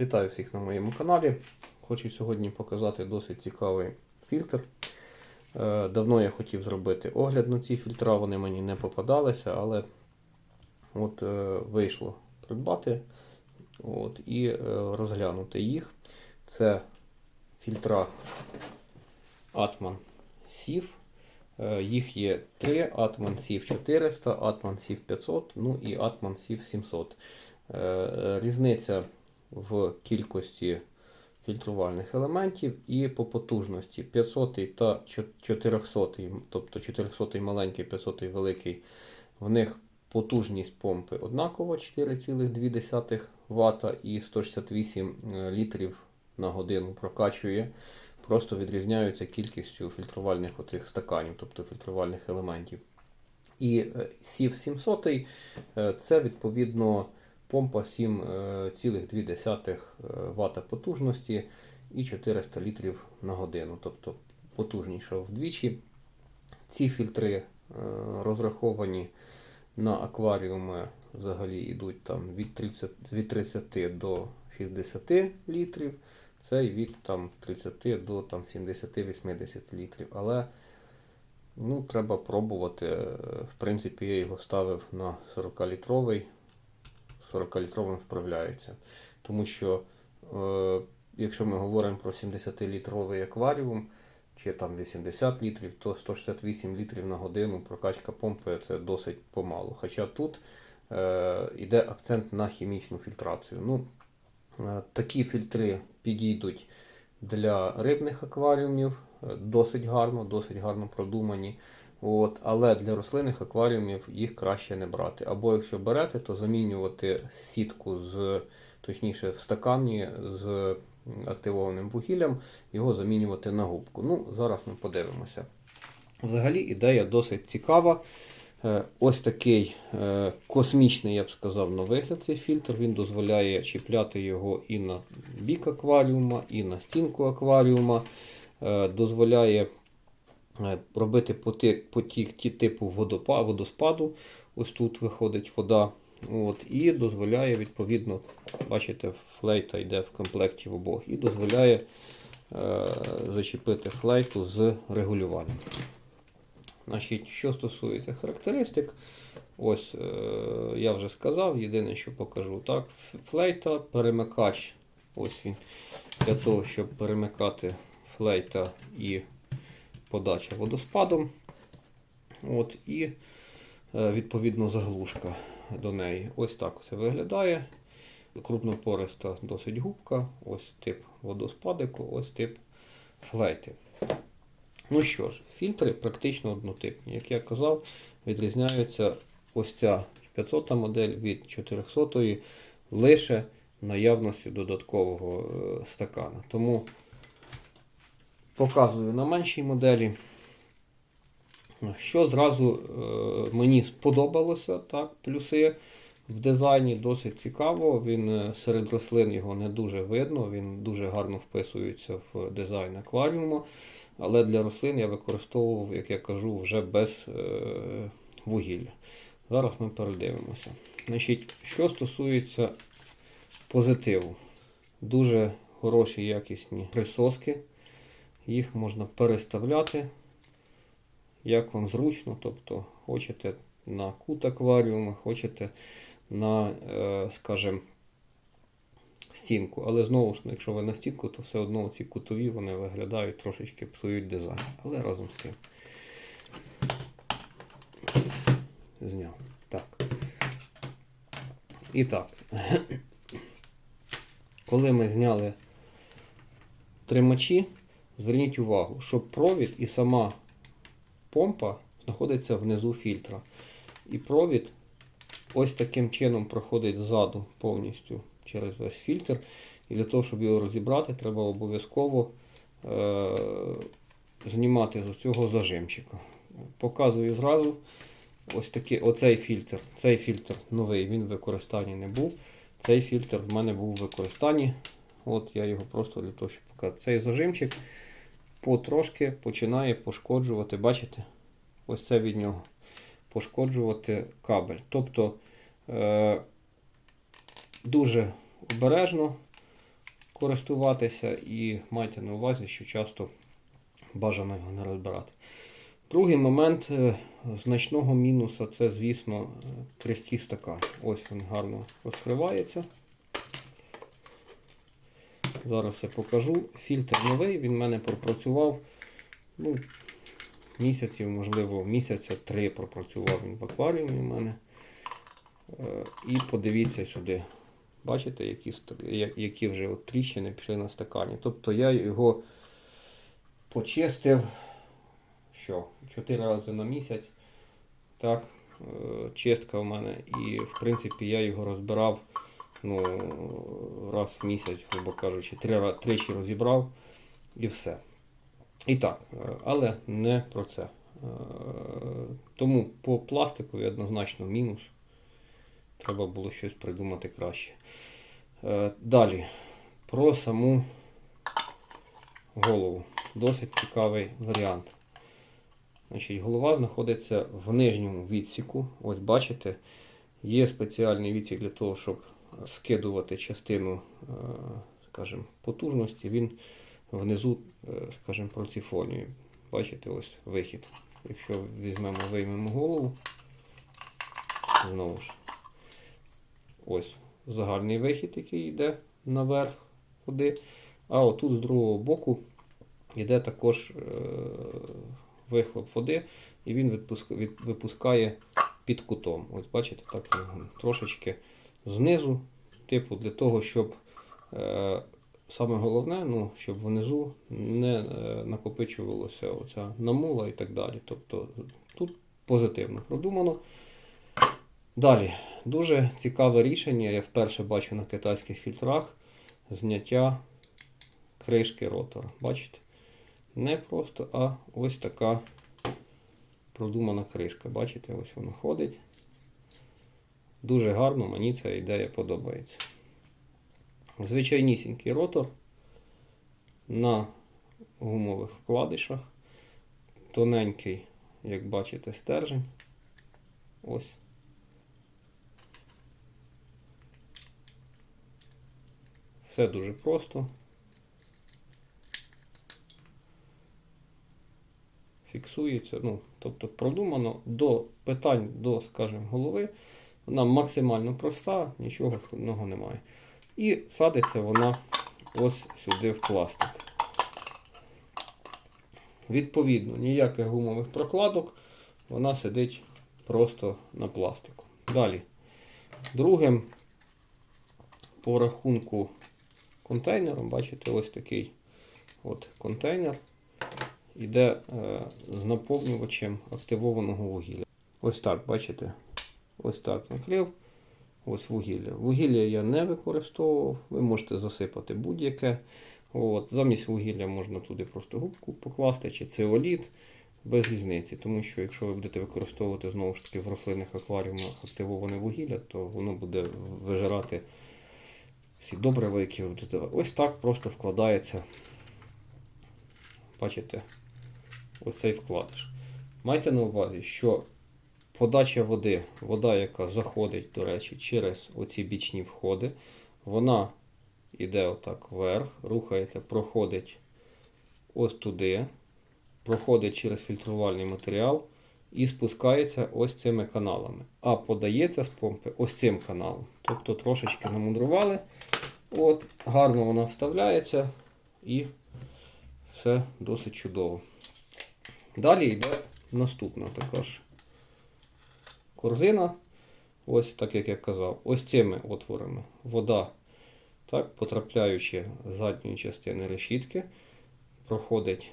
Вітаю всіх на моєму каналі. Хочу сьогодні показати досить цікавий фільтр. Е, Давно я хотів зробити огляд на ці фільтра, вони мені не попадалися, але от е, вийшло придбати от, і е, розглянути їх. Це фільтра Atman SIF. Їх є три: Atman SIF 400, Atman SIF 500, ну і Atman SIF 700. Е, Різниця в кількості фільтрувальних елементів і по потужності 500 та 400, тобто 400 маленький, 500 великий. В них потужність помпи однакова 4,2 Вт і 168 літрів на годину прокачує. Просто відрізняються кількістю фільтрувальних оцих стаканів, тобто фільтрувальних елементів. І SIF 700 е, це відповідно помпа 7,2 Вт потужності і 400 літрів на годину, тобто потужніша вдвічі. Ці фільтри е, розраховані на акваріуми, взагалі йдуть там від 30, від 30 до 60 літрів, це від там, 30 до там, 70-80 літрів. Але ну, треба пробувати. В принципі, я його ставив на 40-літровий. 40-літровим вправляється. Тому що, е, якщо ми говоримо про 70-літровий акваріум, чи там 80 літрів, то 168 літрів на годину прокачка помпи це досить помало. Хоча тут е, йде акцент на хімічну фільтрацію. Ну, е, Такі фільтри підійдуть для рибних акваріумів е, досить гарно, досить гарно продумані. От, Але для рослинних акваріумів їх краще не брати. Або якщо берете, то замінювати сітку з, точніше, в стакані з активованим вугіллям, його замінювати на губку. Ну, Зараз ми подивимося. Взагалі ідея досить цікава. Е, Ось такий е, космічний, я б сказав, на вигляд цей фільтр. Він дозволяє чіпляти його і на бік акваріума, і на стінку акваріума. Е, Дозволяє робити потік, потік ті типу водопа, водоспаду. Ось тут виходить вода. От, І дозволяє, відповідно, бачите, флейта йде в комплекті в обох, і дозволяє е, зачепити флейту з регулюванням. Значить, Що стосується характеристик, ось е, я вже сказав, єдине, що покажу, так, флейта, перемикач. Ось він для того, щоб перемикати флейта і подача водоспадом. От, І е, відповідно заглушка до неї. Ось так це виглядає. Крупнопориста досить губка, ось тип водоспадику, ось тип флейти. Ну що ж, фільтри практично однотипні. Як я казав, відрізняються ось ця 500 модель від 400 лише наявності додаткового е, стакана. Тому Показую на меншій моделі. Що зразу е, мені сподобалося, так, плюси в дизайні досить цікаво. Він е, серед рослин його не дуже видно, він дуже гарно вписується в дизайн акваріуму. Але для рослин я використовував, як я кажу, вже без е, вугілля. Зараз ми передивимося. Значить, Що стосується позитиву, дуже хороші якісні присоски. Їх можна переставляти, як вам зручно. Тобто, хочете на кут акваріуму, хочете на, е, скажімо, стінку. Але знову ж, якщо ви на стінку, то все одно ці кутові вони виглядають трошечки псують дизайн. Але разом з тим. Зняв. Так. І так. Коли ми зняли тримачі, Зверніть увагу, що провід і сама помпа знаходиться внизу фільтра. І провід ось таким чином проходить ззаду повністю через весь фільтр. І для того, щоб його розібрати, треба обов'язково е- знімати з цього зажимчика. Показую зразу ось такий оцей фільтр. Цей фільтр новий, він в використанні не був. Цей фільтр в мене був в використанні. От я його просто для того, щоб показати. Цей зажимчик потрошки починає пошкоджувати, бачите? Ось це від нього. Пошкоджувати кабель. Тобто е, дуже обережно користуватися і майте на увазі, що часто бажано його не розбирати. Другий момент е, значного мінуса це, звісно, е, крихкі стакани. Ось він гарно розкривається. Зараз я покажу. Фільтр новий, він в мене пропрацював ну, місяців, можливо, місяця три пропрацював він в акваріумі у мене. Е, І подивіться сюди. Бачите, які, які вже от тріщини пішли на стакані. Тобто я його почистив що, 4 рази на місяць. Так, е, чистка в мене. І в принципі я його розбирав ну, раз в місяць, грубо кажучи, три, тричі розібрав і все. І так, е, але не про це. Е, Тому по пластикові однозначно мінус. Треба було щось придумати краще. Е, Далі, про саму голову. Досить цікавий варіант. Значить, голова знаходиться в нижньому відсіку. Ось бачите, є спеціальний відсік для того, щоб скидувати частину е, скажімо, потужності. Він внизу, е, скажімо, процифонює. Бачите, ось вихід. Якщо візьмемо, виймемо голову, знову ж. Ось загальний вихід, який йде наверх води. А отут з другого боку йде також е, вихлоп води, і він випускає під кутом. Ось бачите, так трошечки знизу, типу для того, щоб е, саме головне, ну, щоб внизу не е, накопичувалося оця намула і так далі. Тобто тут позитивно продумано. Далі, дуже цікаве рішення. Я вперше бачу на китайських фільтрах зняття кришки ротора. Бачите? Не просто, а ось така продумана кришка. Бачите, ось воно ходить. Дуже гарно, мені ця ідея подобається. Звичайнісінький ротор на гумових вкладишах. Тоненький, як бачите, стержень. Ось. Все дуже просто. Фіксується, ну, тобто продумано до питань до, скажімо, голови. Вона максимально проста, нічого складного немає. І садиться вона ось сюди в пластик. Відповідно, ніяких гумових прокладок, вона сидить просто на пластику. Далі. Другим по рахунку контейнером, бачите, ось такий от контейнер іде е, з наповнювачем активованого вугілля. Ось так, бачите? Ось так накрив. Ось вугілля. Вугілля я не використовував. Ви можете засипати будь-яке. От, замість вугілля можна туди просто губку покласти чи цеоліт без різниці. Тому що якщо ви будете використовувати знову ж таки в рослинних акваріумах активоване вугілля, то воно буде вижирати всі добрива, які ви будете. Ось так просто вкладається. Бачите, ось цей вкладиш. Майте на увазі, що подача води, вода, яка заходить, до речі, через оці бічні входи, вона йде отак вверх, рухається, проходить ось туди, проходить через фільтрувальний матеріал і спускається ось цими каналами. А подається з помпи ось цим каналом. Тобто трошечки намудрували. От, гарно вона вставляється і все досить чудово. Далі йде наступна така ж корзина. Ось так як я казав, ось цими отворами вода, так, потрапляючи з задньої частини решітки, проходить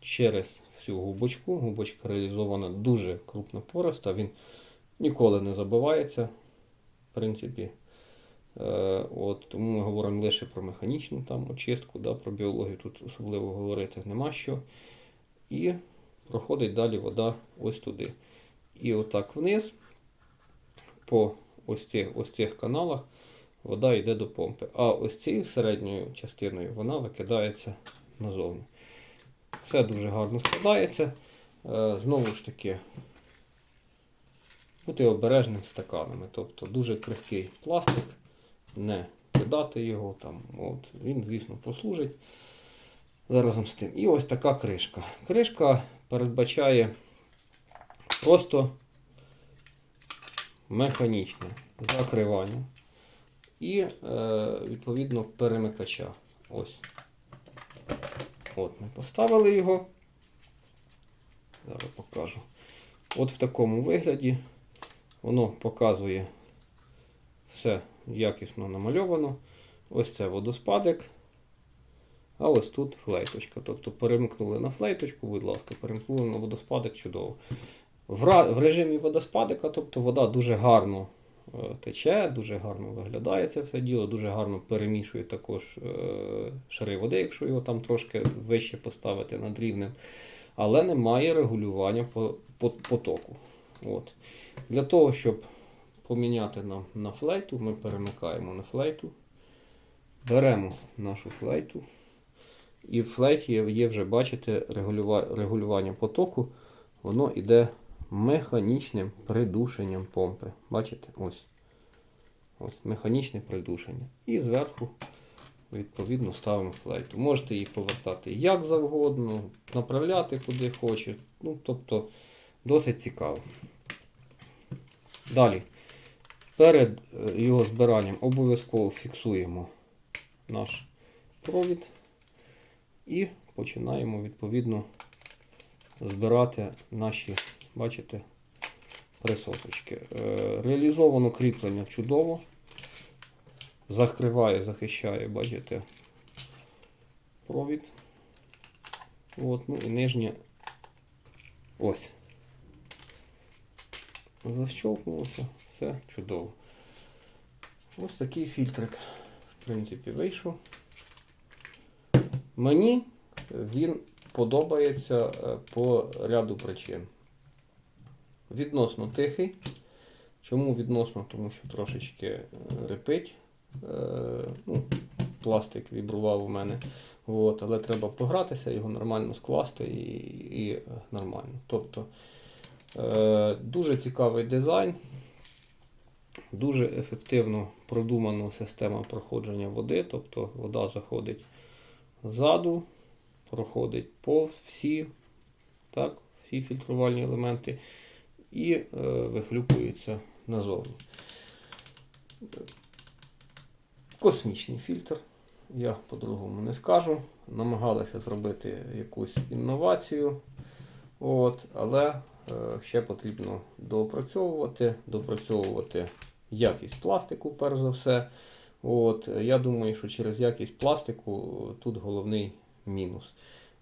через всю губочку. Губочка реалізована дуже крупно пороста, він ніколи не забивається. В принципі, Е, От, тому ми говоримо лише про механічну там очистку, да, про біологію тут особливо говорити нема що. І проходить далі вода ось туди. І отак вниз, по ось цих, ось цих каналах, вода йде до помпи. А ось цією середньою частиною вона викидається назовні. Все дуже гарно складається. Е, Знову ж таки, бути обережним стаканами. Тобто дуже крихкий пластик, не розкидати його. Там, от, Він, звісно, послужить разом з тим. І ось така кришка. Кришка передбачає просто механічне закривання і, е, відповідно, перемикача. Ось. От ми поставили його. Зараз покажу. От в такому вигляді воно показує все якісно намальовано. Ось це водоспадик. А ось тут флейточка. Тобто перемкнули на флейточку, будь ласка, перемкнули на водоспадик чудово. В, режимі водоспадика, тобто вода дуже гарно е, тече, дуже гарно виглядає це все діло, дуже гарно перемішує також е, шари води, якщо його там трошки вище поставити над рівнем. Але немає регулювання по, по, потоку. От. Для того, щоб поміняти нам на флейту, ми перемикаємо на флейту, беремо нашу флейту. І в флейті є вже, бачите, регулювання потоку. Воно йде механічним придушенням помпи. Бачите? Ось. Ось механічне придушення. І зверху, відповідно, ставимо флейту. Можете її повертати як завгодно, направляти куди хочете. Ну, тобто, досить цікаво. Далі. Перед е, його збиранням обов'язково фіксуємо наш провід. І починаємо відповідно збирати наші, бачите, присосочки. Е, Реалізовано кріплення чудово. Закриває, захищає, бачите, провід. От, ну і нижнє ось. Защовкнулося, все чудово. Ось такий фільтрик, в принципі, вийшов. Мені він подобається е, по ряду причин. Відносно тихий. Чому відносно? Тому що трошечки е, репить. Е, ну, пластик вібрував у мене. От, але треба погратися, його нормально скласти і, і нормально. Тобто е, дуже цікавий дизайн. Дуже ефективно продумана система проходження води, тобто вода заходить ззаду, проходить повз всі, так, всі фільтрувальні елементи і е, вихлюпується назовні. Космічний фільтр, я по-другому не скажу. Намагалися зробити якусь інновацію, от, але е, ще потрібно доопрацьовувати, допрацьовувати якість пластику, перш за все. От, я думаю, що через якість пластику тут головний мінус.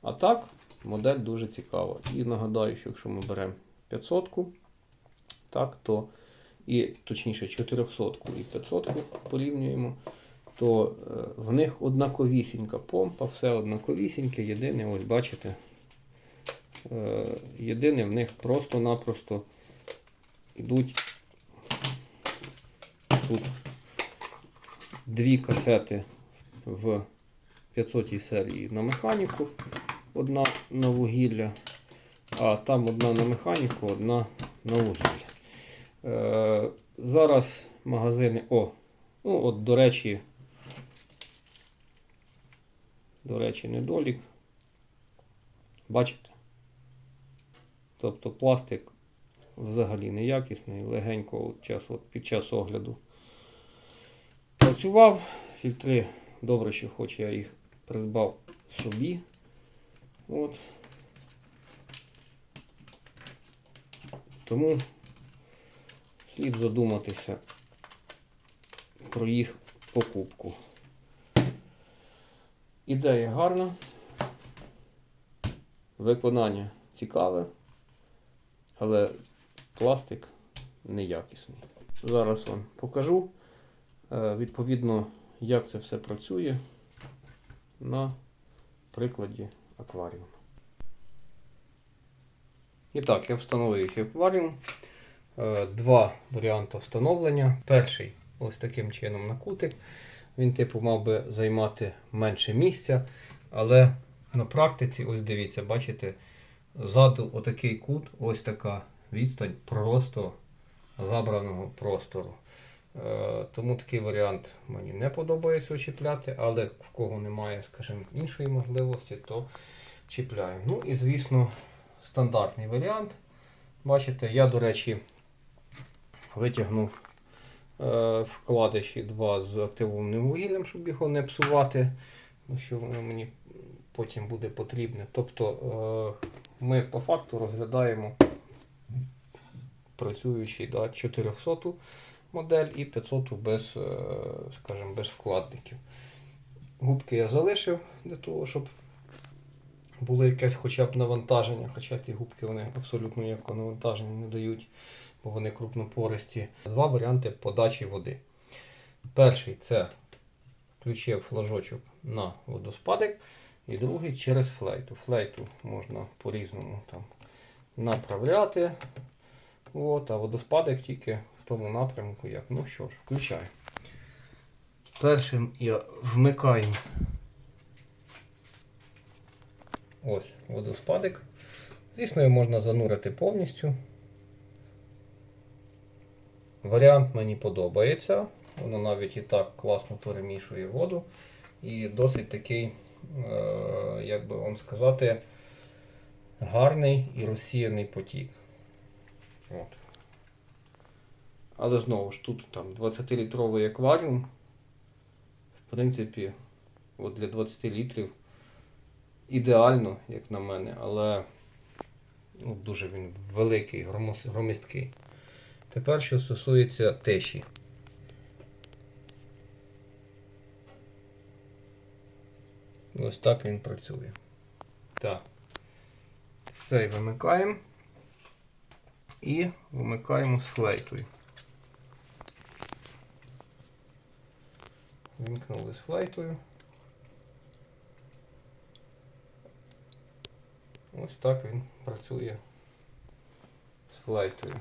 А так, модель дуже цікава. І нагадаю, що якщо ми беремо 500, так, то і точніше 400 і 500 порівнюємо, то е, в них однаковісінька помпа, все однаковісіньке, єдине, ось бачите, е, єдине в них просто-напросто йдуть тут дві касети в 500 серії на механіку, одна на вугілля, а там одна на механіку, одна на. Е, зараз магазини. О, ну от, до речі, до речі, недолік. Бачите? Тобто пластик взагалі неякісний, легенько от час, от під час огляду працював. Фільтри, добре, що хоч я їх придбав собі. От. Тому слід задуматися про їх покупку. Ідея гарна, виконання цікаве, але пластик неякісний. Зараз вам покажу. Е, Відповідно, як це все працює на прикладі акваріуму. І так, я встановив акваріум. Е, Два варіанти встановлення. Перший ось таким чином на кутик. Він, типу, мав би займати менше місця, але на практиці, ось дивіться, бачите, ззаду отакий кут, ось така відстань просто забраного простору. Е, Тому такий варіант мені не подобається чіпляти, але в кого немає, скажімо, іншої можливості, то чіпляємо. Ну і звісно, стандартний варіант. Бачите, я, до речі, витягнув е, вкладиші два з активованим вугіллям, щоб його не псувати, що воно мені потім буде потрібне. Тобто е, ми по факту розглядаємо працюючий да, 400 модель і 500 без, е, скажімо, без вкладників. Губки я залишив для того, щоб було якесь хоча б навантаження, хоча ті губки вони абсолютно ніякого навантаження не дають, бо вони крупнопористі. Два варіанти подачі води. Перший це включив флажочок на водоспадик, і другий через флейту. Флейту можна по-різному там направляти. От, а водоспадик тільки в тому напрямку, як. Ну що ж, включаю. Першим я вмикаю ось водоспадик. Звісно, його можна занурити повністю. Варіант мені подобається. Воно навіть і так класно перемішує воду. І досить такий, е, як би вам сказати, гарний і розсіяний потік. От. Але знову ж тут там 20-літровий акваріум. В принципі, от для 20 літрів ідеально, як на мене, але ну, дуже він великий, громісткий. Тепер, що стосується тиші. Ось так він працює. Так. Цей вимикаємо і вимикаємо з флейтою. Вімкнули з флейтою. Ось так він працює з флейтою.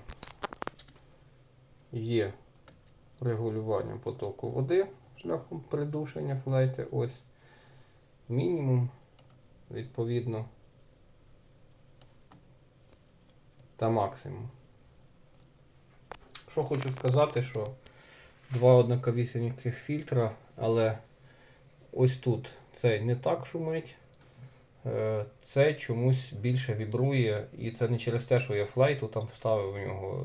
Є регулювання потоку води шляхом придушення флейти. Ось мінімум, відповідно, та максимум. Що хочу сказати, що два однаковісіньких фільтра, але ось тут цей не так шумить. Е, Цей чомусь більше вібрує, і це не через те, що я флейту там вставив у нього.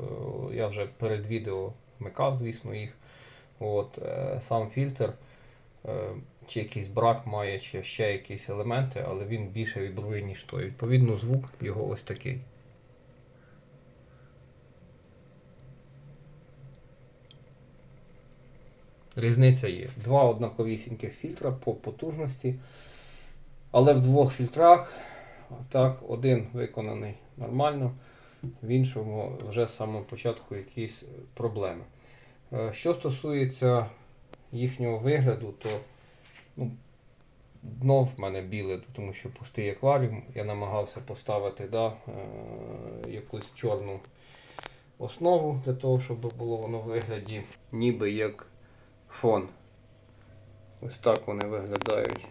Е, Я вже перед відео вмикав, звісно, їх. От, е, Сам фільтр, чи якийсь брак має, чи ще якісь елементи, але він більше вібрує, ніж той. Відповідно, звук його ось такий. Різниця є. Два однаковісіньких фільтра по потужності. Але в двох фільтрах так, один виконаний нормально, в іншому вже з самого початку якісь проблеми. Е, Що стосується їхнього вигляду, то ну, дно в мене біле, тому що пустий акваріум. Я намагався поставити да, е, якусь чорну основу для того, щоб було воно в вигляді ніби як фон. Ось так вони виглядають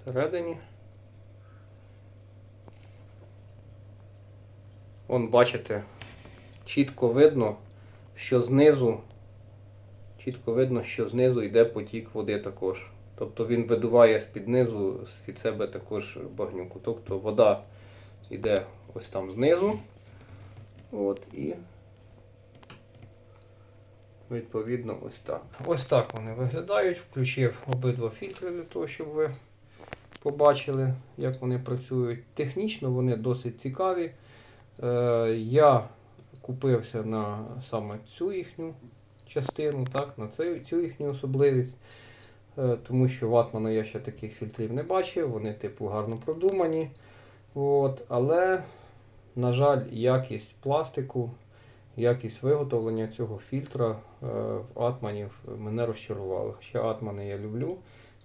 всередині. Вон, бачите, чітко видно, що знизу, чітко видно, що знизу йде потік води також. Тобто він видуває з-під низу з-під себе також багнюку. Тобто вода йде ось там знизу. От, і відповідно ось так. Ось так вони виглядають. Включив обидва фільтри для того, щоб ви побачили, як вони працюють. Технічно вони досить цікаві. Е, я купився на саме цю їхню частину, так, на цю, їхню особливість. Е, тому що ватмана я ще таких фільтрів не бачив, вони типу гарно продумані. От, але, на жаль, якість пластику, якість виготовлення цього фільтра е, в атманів мене розчарували. Хоча атмани я люблю,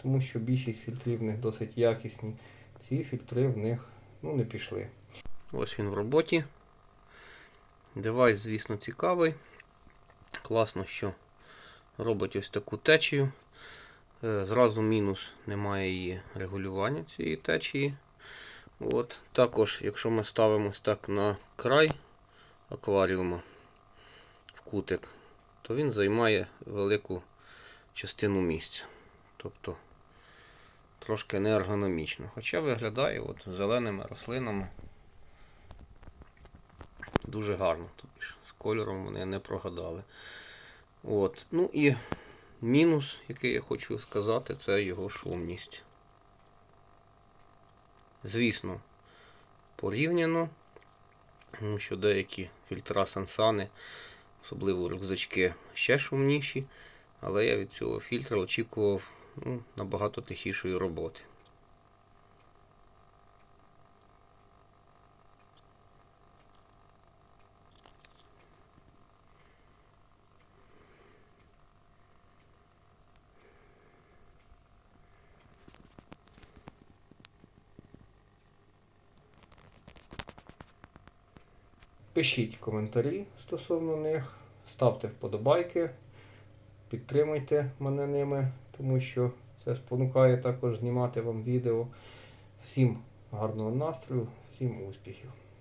тому що більшість фільтрів в них досить якісні. Ці фільтри в них ну, не пішли. Ось він в роботі. Девайс, звісно, цікавий. Класно, що робить ось таку течію. Е, Зразу мінус немає її регулювання цієї течії. От. Також, якщо ми ставимось так на край акваріума в кутик, то він займає велику частину місця. Тобто трошки неергономічно. Хоча виглядає от зеленими рослинами дуже гарно. Тобто з кольором вони не прогадали. От. Ну і мінус, який я хочу сказати, це його шумність. Звісно, порівняно, тому що деякі фільтра сансани, особливо рюкзачки, ще шумніші, але я від цього фільтра очікував ну, набагато тихішої роботи. Пишіть коментарі стосовно них, ставте вподобайки, підтримуйте мене ними, тому що це спонукає також знімати вам відео. Всім гарного настрою, всім успіхів!